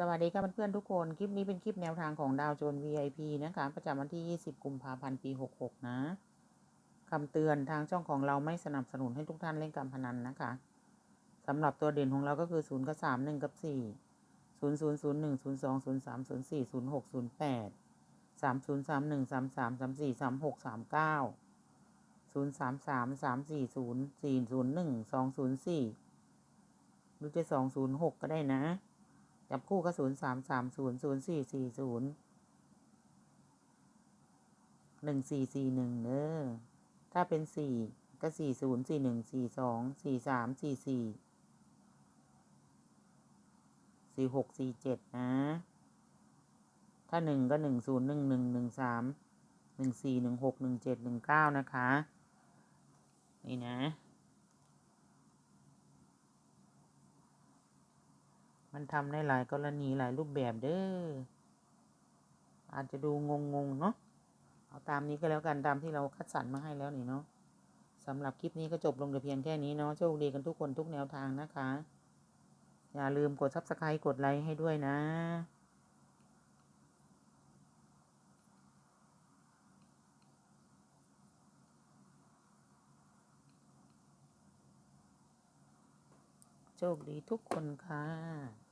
สวัสดีค่ะเพื่อนๆทุกคน คลิปนี้เป็นคลิปแนวทางของดาวโจน VIP นะคะ ประจำวันที่ 20 กุมภาพันธ์ ปี 66 นะ คำเตือนทางช่องของเราไม่สนับสนุนให้ทุกท่านเล่นการพนันนะคะสำหรับตัวเด่นของเราก็คือ 0 กับ 3 1 กับ 4 0 0 0 1 0 2 0 3 0 4 0 6 0 8 3 0 3 1 3 3 3 4 3 6 3 9 0 3 3 3 4 0 4 0 1 2 0 4 หรือจะ 2 0 6 ก็ได้นะ จับคู่ก็ศูนย์สามสามศูนย์ศูนย์สี่สี่ศูนย์หนึ่งสี่สี่หนึ่งเนอถ้าเป็นสี่ก็สี่ศูนย์สี่หนึ่งสี่สองสี่สามสี่สี่สี่หกสี่เจ็ดนะ ถ้าหนึ่งก็หนึ่งศูนย์หนึ่งหนึ่งหนึ่งสามหนึ่งสี่หนึ่งหกหนึ่งเจ็ดหนึ่งเก้านะคะ นี่นะ มันทำได้หลายกรณีหลายรูปแบบเด้อ อาจจะดูงงงๆเนาะ เอาตามนี้ก็แล้วกันตามที่เราคัดสรรมาให้แล้วนี่เนาะสำหรับคลิปนี้ก็จบลงแต่เพียงแค่นี้เนาะ โชคดีกันทุกคนทุกแนวทางนะคะ อย่าลืมกด subscribe กดไลค์ให้ด้วยนะโชคดีทุกคนค่ะ